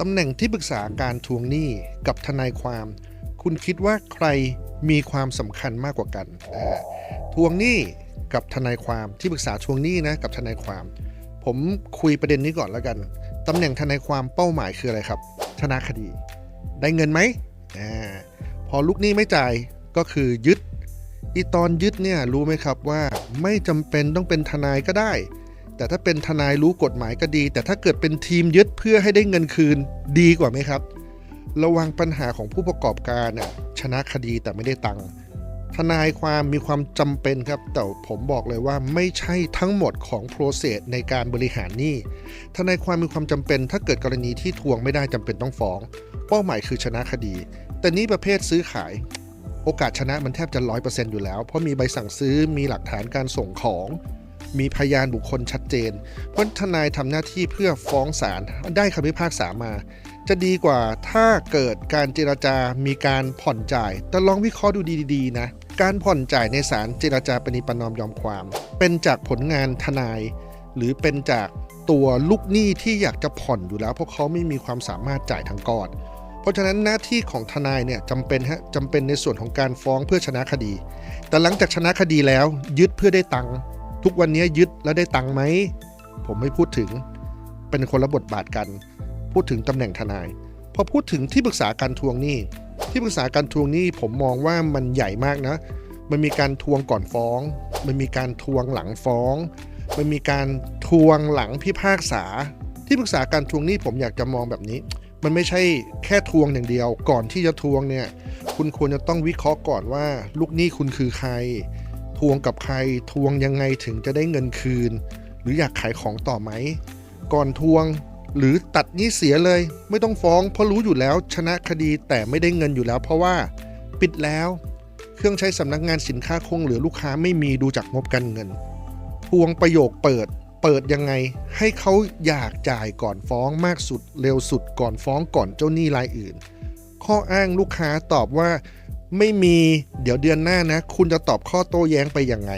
ตำแหน่งที่ปรึกษาการทวงหนี้กับทนายความ คุณคิดว่าใครมีความสำคัญมากกว่ากัน ทวงหนี้กับทนายความที่ปรึกษาทวงหนี้นะกับทนายความ ผมคุยประเด็นนี้ก่อนแล้วกันตำแหน่งทนายความเป้าหมายคืออะไรครับ ชนะคดี ได้เงินไหมอพอลูกหนี้ไม่จ่ายก็คือยึดอีตอนยึดเนี่ยรู้ไหมครับว่าไม่จำเป็นต้องเป็นทนายก็ได้ แต่ถ้าเป็นทนายรู้กฎหมายก็ดี แต่ถ้าเกิดเป็นทีมยึดเพื่อให้ได้เงินคืนดีกว่าไหมครับ ระวังปัญหาของผู้ประกอบการน่ะชนะคดีแต่ไม่ได้ตังค์ทนายความมีความจำเป็นครับ แต่ผมบอกเลยว่าไม่ใช่ทั้งหมดของโปรเซสในการบริหารหนี้ทนายความมีความจำเป็น ถ้าเกิดกรณีที่ทวงไม่ได้จำเป็นต้องฟ้อง เป้าหมายคือชนะคดี แต่นี่ประเภทซื้อขาย โอกาสชนะมันแทบจะร้อยเปอร์เซ็นต์อยู่แล้ว เพราะมีใบสั่งซื้อมีหลักฐานการส่งของ มีพยานบุคคลชัดเจน เพราะทนายทำหน้าที่เพื่อฟ้องศาลได้คำพิพากษามา จะดีกว่าถ้าเกิดการเจรจามีการผ่อนจ่าย แต่ลองวิเคราะห์ดูดีๆนะ การผ่อนจ่ายในศาลเจรจาปณิประนอมยอมความ เป็นจากผลงานทนาย หรือเป็นจากตัวลูกหนี้ที่อยากจะผ่อนอยู่แล้ว เพราะเขาไม่มีความสามารถจ่ายทั้งก้อนเพราะฉะนั้นหน้าที่ของทนายเนี่ยจำเป็นฮะจำเป็นในส่วนของการฟ้องเพื่อชนะคดี แต่หลังจากชนะคดีแล้วยึดเพื่อได้ตังค์ ทุกวันนี้ยึดแล้วได้ตังค์ไหม ผมไม่พูดถึงเป็นคนละบทบาทกัน พูดถึงตำแหน่งทนาย พอพูดถึงที่ปรึกษาการทวงหนี้ ที่ปรึกษาการทวงหนี้ผมมองว่ามันใหญ่มากนะ มันมีการทวงก่อนฟ้อง มันมีการทวงหลังฟ้อง มันมีการทวงหลังพิพากษา ที่ปรึกษาการทวงหนี้ผมอยากจะมองแบบนี้ มันไม่ใช่แค่ทวงอย่างเดียว ก่อนที่จะทวงเนี่ย คุณควรจะต้องวิเคราะห์ก่อนว่า ลูกหนี้คุณคือใคร ทวงกับใครทวงยังไงถึงจะได้เงินคืน หรืออยากขายของต่อไหม ก่อนทวงหรือตัดนี้เสียเลย ไม่ต้องฟ้องเพราะรู้อยู่แล้วชนะคดีแต่ไม่ได้เงินอยู่แล้ว เพราะว่าปิดแล้ว เครื่องใช้สำนักงานสินค้าคงเหลือลูกค้าไม่มีดูจากงบการเงิน ทวงประโยคเปิด เปิดยังไง ให้เขาอยากจ่ายก่อนฟ้องมากสุด เร็วสุดก่อนฟ้องก่อนเจ้าหนี้รายอื่น ข้ออ้างลูกค้าตอบว่า ไม่มีเดี๋ยวเดือนหน้านะ คุณจะตอบข้อโต้แย้งไปยังไง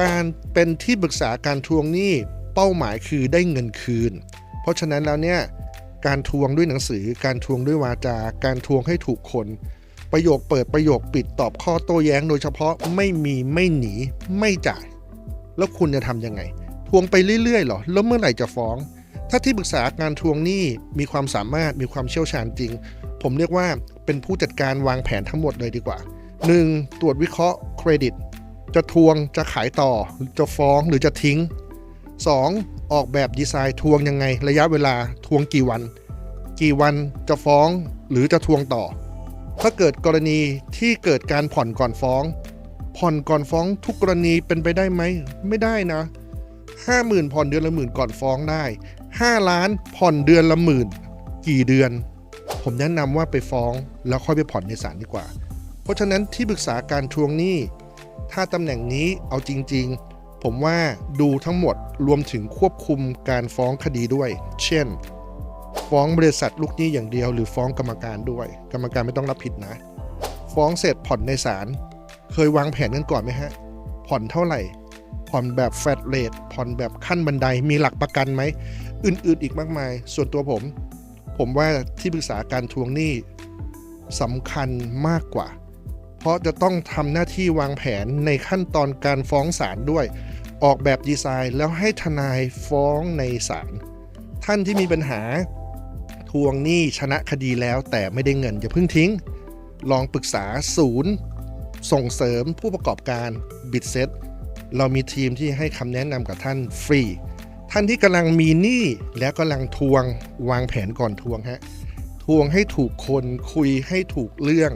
การเป็นที่ปรึกษาการทวงหนี้เป้าหมายคือได้เงินคืน เพราะฉะนั้นแล้วเนี่ยการทวงด้วยหนังสือ การทวงด้วยวาจา การทวงให้ถูกคน ประโยคเปิดประโยคปิดตอบข้อโต้แย้ง โดยเฉพาะไม่มีไม่หนีไม่จ่าย แล้วคุณจะทำยังไง ทวงไปเรื่อยๆเหรอ แล้วเมื่อไหร่จะฟ้อง ถ้าที่ปรึกษาการทวงหนี้มีความสามารถมีความเชี่ยวชาญจริง ผมเรียกว่า เป็นผู้จัดการวางแผนทั้งหมดเลยดีกว่า 1. ตรวจวิเคราะห์เครดิต จะทวงจะขายต่อ จะฟ้องหรือจะทิ้ง 2. ออกแบบดีไซน์ทวงยังไง ระยะเวลาทวงกี่วัน กี่วันจะฟ้องหรือจะทวงต่อ ถ้าเกิดกรณีที่เกิดการผ่อนก่อนฟ้อง ผ่อนก่อนฟ้องทุกกรณีเป็นไปได้ไหม ไม่ได้นะห้าหมื่นผ่อนเดือนละหมื่นก่อนฟ้องได้ห้าล้านผ่อนเดือนละหมื่น กี่เดือน ผมแนะนำว่าไปฟ้องแล้วค่อยไปผ่อนในศาลดีกว่า เพราะฉะนั้นที่ปรึกษาการทวงหนี้ ถ้าตำแหน่งนี้เอาจริง ๆ ผมว่าดูทั้งหมดรวมถึงควบคุมการฟ้องคดีด้วย เช่น ฟ้องบริษัทลูกหนี้อย่างเดียว หรือฟ้องกรรมการด้วย กรรมการไม่ต้องรับผิดนะ ฟ้องเสร็จผ่อนในศาลเคยวางแผนกันก่อนไหมฮะ ผ่อนเท่าไหร่ ผ่อนแบบแฟลตเรทผ่อนแบบขั้นบันไดมีหลักประกันไหม อื่นๆอีกมากมาย ส่วนตัวผม ผมว่าที่ปรึกษาการทวงหนี้สำคัญมากกว่า เพราะจะต้องทำหน้าที่วางแผนในขั้นตอนการฟ้องศาลด้วย ออกแบบดีไซน์แล้วให้ทนายฟ้องในศาลท่านที่มีปัญหาทวงหนี้ชนะคดีแล้วแต่ไม่ได้เงินอย่าเพิ่งทิ้ง ลองปรึกษาศูนย์ ส่งเสริมผู้ประกอบการบิดเซ็ตเรามีทีมที่ให้คำแนะนำกับท่านฟรี ท่านที่กำลังมีหนี้แล้วกำลังทวงวางแผนก่อนทวงฮะทวงให้ถูกคนคุยให้ถูกเรื่อง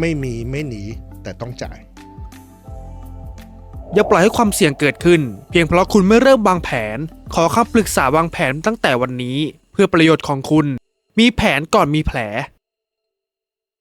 ไม่มีไม่หนีแต่ต้องจ่าย อย่าปล่อยให้ความเสี่ยงเกิดขึ้น เพียงเพราะคุณไม่เริ่มวางแผน ขอคำปรึกษาวางแผนตั้งแต่วันนี้ เพื่อประโยชน์ของคุณ มีแผนก่อนมีแผล